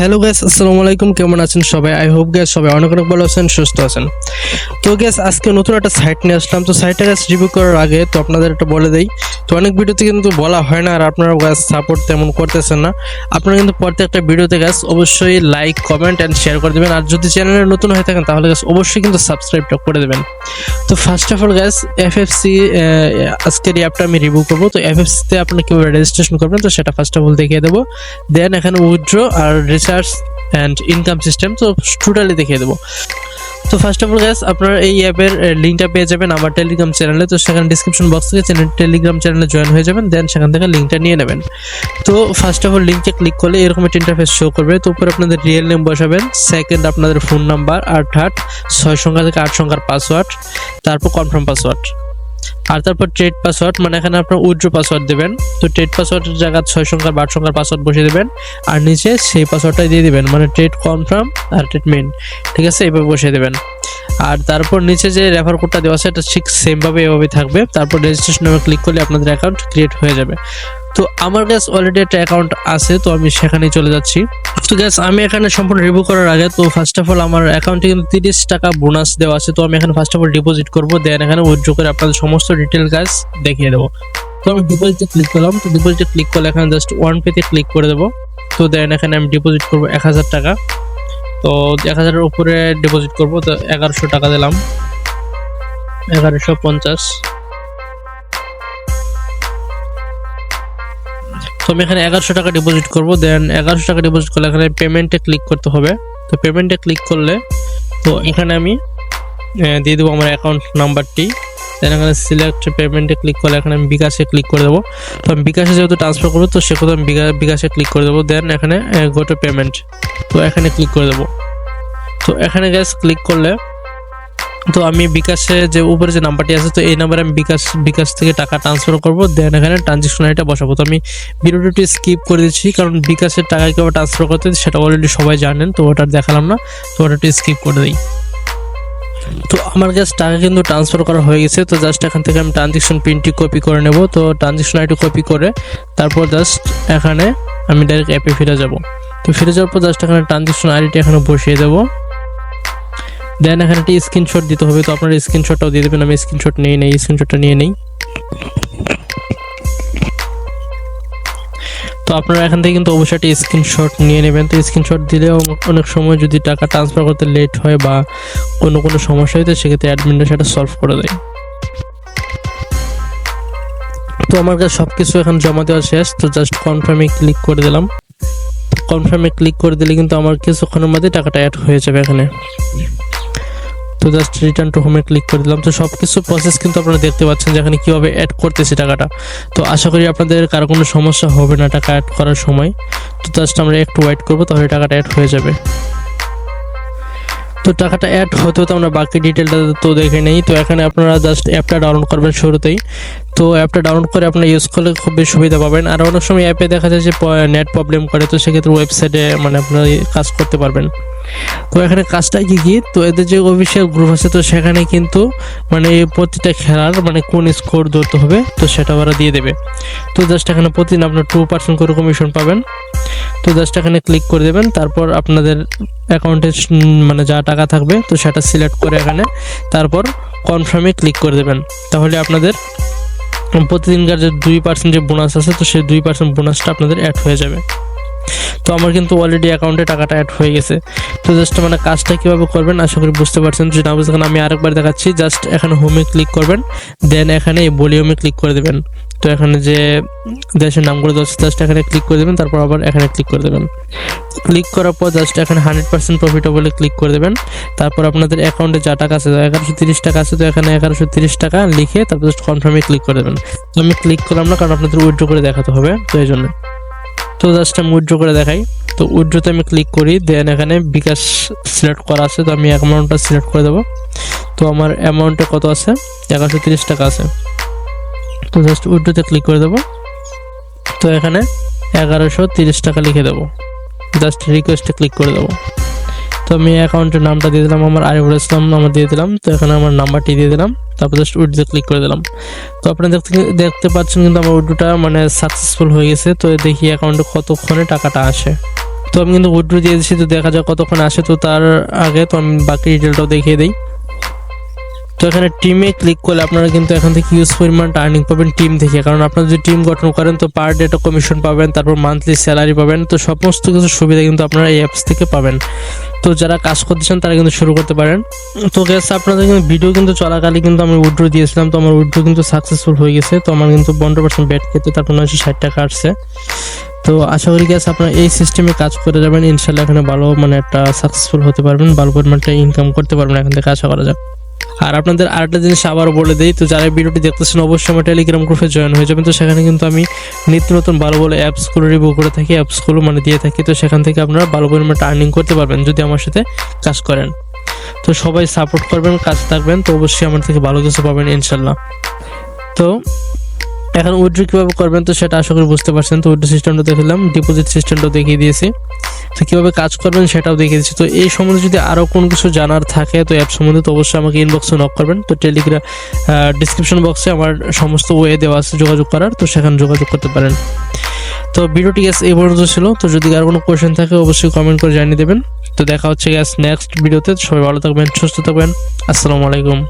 Hello gas আসসালামু আলাইকুম কেমন আছেন সবাই? আই হোপ গ্যাস সবাই অনেক অনেক ভালো আছেন, সুস্থ আছেন। তো গ্যাস আজকে নতুন একটা সাইট নিয়ে আসলাম। তো সাইটটা গ্যাস রিভিউ করার আগে তো আপনাদের একটা বলে দেই, তো অনেক ভিডিওতে কিন্তু বলা হয় না আর আপনারা গ্যাস সাপোর্ট তেমন করতেছেন না। আপনারা কিন্তু প্রত্যেকটা ভিডিওতে গ্যাস অবশ্যই লাইক কমেন্ট অ্যান্ড শেয়ার করে দেবেন। আর যদি চ্যানেলে নতুন হয়ে থাকেন, তাহলে গ্যাস অবশ্যই কিন্তু সাবস্ক্রাইবটা করে দেবেন। তো ফার্স্ট অফ অল গ্যাস এফএফসি আজকের অ্যাপটা আমি রিভিউ করব। তো এফএফসিতে আপনি কীভাবে রেজিস্ট্রেশন করবেন, তো সেটা ফার্স্ট অফ অল দেখিয়ে দেবো। দেন এখানে উইথড্র আর রিসার্চ অ্যান্ড ইনকাম সিস্টেম তো টোটালি দেখিয়ে দেবো। তো ফার্স্ট অফ অল গ্যাস আপনার এই অ্যাপের লিঙ্কটা পেয়ে যাবেন আমার টেলিগ্রাম চ্যানেলে তো সেখানে ডিসক্রিপশন বক্স থেকে চ্যানেল টেলিগ্রাম চ্যানেলে জয়েন হয়ে যাবেন দেন সেখান থেকে লিঙ্কটা নিয়ে নেবেন। তো ফার্স্ট অফ অল লিঙ্কে ক্লিক করলে এরকম একটা ইন্টারফেস শো করবে। তো উপরে আপনাদের রিয়েল নেম বসাবেন সেকেন্ড আপনাদের ফোন নাম্বার আর থার্ড ছয় সংখ্যা থেকে আট সংখ্যার পাসওয়ার্ড তারপর কনফার্ম পাসওয়ার্ড আর তারপর ট্রেড পাসওয়ার্ড মানে এখানে আপনার উইথড্র পাসওয়ার্ড দেবেন। তো ট্রেড পাসওয়ার্ডের জায়গায় ছয় সংখ্যার বা আট সংখ্যার পাসওয়ার্ড বসিয়ে দেবেন। আর নিচে সেই পাসওয়ার্ডটাই দিয়ে দেবেন মানে ট্রেড কনফার্ম আর ট্রেড মেন ঠিক আছে? এভাবে বসিয়ে দেবেন। আর তারপর নিচে যে রেফার কোডটা দেওয়া আছে, এটা ঠিক সেমভাবে এভাবে থাকবে। তারপর রেজিস্ট্রেশন ক্লিক করলে আপনাদের অ্যাকাউন্ট ক্রিয়েট হয়ে যাবে। তো আমার গ্যাস অলরেডি একটা অ্যাকাউন্ট আছে, তো আমি সেখানেই চলে যাচ্ছি। তো গ্যাস আমি এখানে সম্পূর্ণ রিভিউ করার আগে তো ফার্স্ট অফ অল আমার অ্যাকাউন্টে কিন্তু তিরিশ টাকা বোনাস দেওয়া আছে, তো আমি এখানে ফার্স্ট অফ অল ডিপোজিট করব দেন এখানে উইথড্র করে আপনাদের সমস্ত ডিটেল গ্যাস দেখিয়ে দেবো। তো আমি ডিপোজিটে ক্লিক করলাম, তো ডিপোজিটে ক্লিক করলে এখানে জাস্ট ওয়ান পেতে ক্লিক করে দেবো। তো দেন এখানে আমি ডিপোজিট করব এক হাজার টাকা। তো এক হাজারের উপরে ডিপোজিট করব, তো এগারোশো টাকা দিলাম। এগারোশো পঞ্চাশ। তো আমি এখানে এগারোশো টাকা ডিপোজিট করব দেন এগারোশো টাকা ডিপোজিট করলে এখানে পেমেন্টে ক্লিক করতে হবে। তো পেমেন্টে ক্লিক করলে তো এখানে আমি দিয়ে দেবো আমার অ্যাকাউন্ট নাম্বারটি দেন এখানে সিলেক্ট পেমেন্টে ক্লিক করলে এখানে আমি বিকাশে ক্লিক করে দেবো। তো আমি বিকাশে যেহেতু ট্রান্সফার করব, তো সেক্ষেত্রে আমি বিকা- বিকাশে ক্লিক করে দেবো। দেন এখানে গো টু পেমেন্ট তো এখানে ক্লিক করে দেবো। তো এখানে গ্যাস ক্লিক করলে তো আমি বিকাশে যে উপরে যে নাম্বারটি আছে, তো এই নাম্বারে আমি বিকাশ বিকাশ থেকে টাকা ট্রান্সফার করব। দেন এখানে ট্রানজেকশন আইটা বসাবো। তো আমি ভিডিওটি স্কিপ করে দিচ্ছি, কারণ বিকাশের টাকা কীভাবে ট্রান্সফার করতে সেটা অলরেডি সবাই জানেন, তো ওটা দেখালাম না। তো ওটা স্কিপ করে দিই। তো আমার কাছে টাকা কিন্তু ট্রান্সফার করা হয়ে গেছে, তো জাস্ট এখান থেকে আমি ট্রানজেকশন প্রিন্টটি কপি করে নেব। তো ট্রানজেকশন আইটি কপি করে, তারপর জাস্ট এখানে আমি ডাইরেক্ট অ্যাপে ফিরে যাব। তো ফিরে যাওয়ার পর জাস্ট এখানে ট্রানজেকশন আইডিটা এখানে বসিয়ে দেবো। দেন এখানে একটি স্ক্রিনশট দিতে হবে, তো আপনার স্ক্রিনশটটাও দিয়ে দেবেন, আমি স্ক্রিনশট নিয়ে নেই স্ক্রিনশটটা নিয়ে নেই। তো আপনারা এখান থেকে কিন্তু অবশ্যই একটা স্ক্রিনশট নিয়ে নেবেন, তো স্ক্রিনশট দিলেও অনেক সময় যদি টাকা ট্রান্সফার করতে লেট হয় বা কোনো কোনো সমস্যা হয় তো সেক্ষেত্রে অ্যাডমিনরা সেটা সলভ করে দেয়। তো আমার কাছে সব কিছু এখন জমা দেওয়া শেষ, তো জাস্ট কনফার্মে ক্লিক করে দিলাম। কনফার্মে ক্লিক করে দিলে কিন্তু আমার কিছুক্ষণের মধ্যে টাকাটা অ্যাড হয়ে যাবে এখানে। তো জাস্ট রিটার্ন টু হোমে ক্লিক করে দিলাম। তো সব কিছু প্রসেস কিন্তু আপনারা দেখতে পাচ্ছেন যে এখানে কীভাবে অ্যাড করতেছে টাকাটা। তো আশা করি আপনাদের কারও কোনো সমস্যা হবে না টাকা অ্যাড করার সময়। তো জাস্ট আমরা একটু ওয়েট করব, তাহলে টাকাটা অ্যাড হয়ে যাবে। তো টাকাটা অ্যাড হতে হতে আমরা বাকি ডিটেলটা তো দেখে নেই। তো এখানে আপনারা জাস্ট অ্যাপটা ডাউনলোড করবেন শুরুতেই। তো অ্যাপটা ডাউনলোড করে আপনারা ইউজ করলে খুব বেশি সুবিধা পাবেন। আর অনেক সময় অ্যাপে দেখা যায় যে নেট প্রবলেম করে, তো সেক্ষেত্রে ওয়েবসাইটে মানে আপনারা কাজ করতে পারবেন। তো এখানে কাজটা কি কি? তো এদের যে অফিসিয়াল গ্রুপ আছে, তো সেখানে কিন্তু মানে প্রতিটা খেলার মানে কোন স্কোর ধরতে হবে, তো সেটা ওরা দিয়ে দেবে। তো জাস্ট এখানে প্রতিদিন আপনার টু পার্সেন্ট করে কমিশন পাবেন। তো জাস্ট এখানে ক্লিক করে দেবেন, তারপর আপনাদের অ্যাকাউন্টে মানে যা টাকা থাকবে, তো সেটা সিলেক্ট করে এখানে, তারপর কনফার্মে ক্লিক করে দেবেন। তাহলে আপনাদের প্রতিদিনকার যে দুই পার্সেন্ট যে বোনাস আছে, তো সেই দুই পার্সেন্ট বোনাসটা আপনাদের অ্যাড হয়ে যাবে। তো আমার কিন্তু অলরেডি অ্যাকাউন্টে টাকাটা অ্যাড হয়ে গেছে। তো জাস্ট মানে কাজটা কীভাবে করবেন, আশা করি বুঝতে পারছেন। যদি না বুঝতে আমি আরেকবার দেখাচ্ছি। জাস্ট এখানে হোমে ক্লিক করবেন দেন এখানে ভলিউমে ক্লিক করে দেবেন। তো এখানে যে দেশের নামগুলো দেওয়া জাস্ট এখানে ক্লিক করে দেবেন, তারপর আবার এখানে ক্লিক করে দেবেন। ক্লিক করার পর জাস্ট এখানে হান্ড্রেড পার্সেন্ট প্রফিটেবলে ক্লিক করে দেবেন। তারপর আপনাদের অ্যাকাউন্টে যা টাকা আছে এগারোশো তিরিশ টাকা আছে, তো এখানে এগারোশো তিরিশ টাকা লিখে তারপর জাস্ট কনফার্মে ক্লিক করে দেবেন। তো আমি ক্লিক করলাম না, কারণ আপনাদের উইথড্র করে দেখাতে হবে, তো এই জন্য। তো জাস্ট আমি উইড্রো করে দেখাই। তো উইড্রোতে আমি ক্লিক করি দেন এখানে বিকাশ সিলেক্ট করা আছে, তো আমি অ্যামাউন্টটা সিলেক্ট করে দেবো। তো আমার অ্যামাউন্টটা কত আছে? একশো তিরিশ টাকা আছে। তো জাস্ট উইড্রোতে ক্লিক করে দেবো। তো এখানে এগারোশো তিরিশ টাকা লিখে দেবো। জাস্ট রিকোয়েস্টে ক্লিক করে দেবো। তো আমি অ্যাকাউন্টের নামটা দিয়ে দিলাম, আমার আরিফুল ইসলাম নাম্বার দিয়ে দিলাম। তো এখানে আমার নাম্বারটি দিয়ে দিলাম, তারপর জাস্ট উইডিও ক্লিক করে দিলাম। তো আপনি দেখতে দেখতে পাচ্ছেন কিন্তু আমার উইডোটা মানে সাকসেসফুল হয়ে গেছে, তো দেখি অ্যাকাউন্টে কতক্ষণে টাকাটা আসে। তো আমি কিন্তু উইড্রো দিয়ে দিচ্ছি তো দেখা যাক কতক্ষণ আসে, তো তার আগে তো আমি বাকি ডিটেলটাও দেখিয়ে দিই। তো এখানে টিমে ক্লিক করলে আপনারা কিন্তু এখান থেকে ইউজ পরিমাণ আর্নিং পাবেন টিম থেকে। কারণ আপনারা যদি টিম গঠন করেন, তো পার ডে একটা কমিশন পাবেন, তারপর মান্থলি স্যালারি পাবেন, তো সমস্ত কিছু সুবিধা কিন্তু আপনারা এই অ্যাপস থেকে পাবেন। তো যারা কাজ করতে চান, তারা কিন্তু শুরু করতে পারেন। তো গ্যাস আপনাদের কিন্তু ভিডিও কিন্তু চলাকালে কিন্তু আমি উইড্রো দিয়েছিলাম, তো আমার উইড্রো কিন্তু সাকসেসফুল হয়ে গেছে। তো আমার কিন্তু পনেরো পার্সেন্ট ব্যাট খেতে তারপর নয়শো ষাট টাকা আসছে। তো আশা করি গ্যাস আপনারা এই সিস্টেমে কাজ করে যাবেন। ইনশাল্লাহ এখানে ভালো মানে একটা সাকসেসফুল হতে পারবেন, ভালো পরিমাণটা ইনকাম করতে পারবেন। এখান থেকে আশা করা যাক। আর আপনাদের আরেকটা জিনিস আবার বলে দিই, তো যারা ভিডিওটি দেখতেছেন, অবশ্যই আমার টেলিগ্রাম গ্রুপে জয়েন হয়ে যাবেন। তো সেখানে কিন্তু আমি নিত্য নতুন ভালো ভালো অ্যাপসগুলো রিভিউ করে থাকি অ্যাপসগুলো মানে দিয়ে থাকি। তো সেখান থেকে আপনারা ভালো পরিমাণে টার্নিং করতে পারবেন যদি আমার সাথে কাজ করেন। তো সবাই সাপোর্ট করবেন, কাজ থাকবেন, তো অবশ্যই আমার থেকে ভালো কিছু পাবেন, ইনশাল্লাহ। তো এখন উইড্রো কীভাবে করবেন তো সেটা আশা করি বুঝতে পারছেন। তো উইড্রো সিস্টেমটা দেখলাম ডিপোজিট সিস্টেমটাও দেখিয়ে দিয়েছি। তো কীভাবে কাজ করবেন সেটাও দেখিয়ে দিচ্ছি তো এই সম্বন্ধে যদি আরও কোনো কিছু জানার থাকে তো অ্যাপ সম্বন্ধে তো অবশ্যই আমাকে ইনবক্সে নক করবেন। তো টেলিগ্রাম ডিসক্রিপশন বক্সে আমার সমস্ত ওয়ে দেওয়া আছে যোগাযোগ করার, তো সেখানে যোগাযোগ করতে পারেন। তো ভিডিওটি গ্যাস এই পর্যন্ত ছিল। তো যদি আর কোনো কোয়েশ্চেন থাকে অবশ্যই কমেন্ট করে জানিয়ে দেবেন। তো দেখা হচ্ছে গ্যাস নেক্সট ভিডিওতে সবাই ভালো থাকবেন, সুস্থ থাকবেন। আসসালামু আলাইকুম।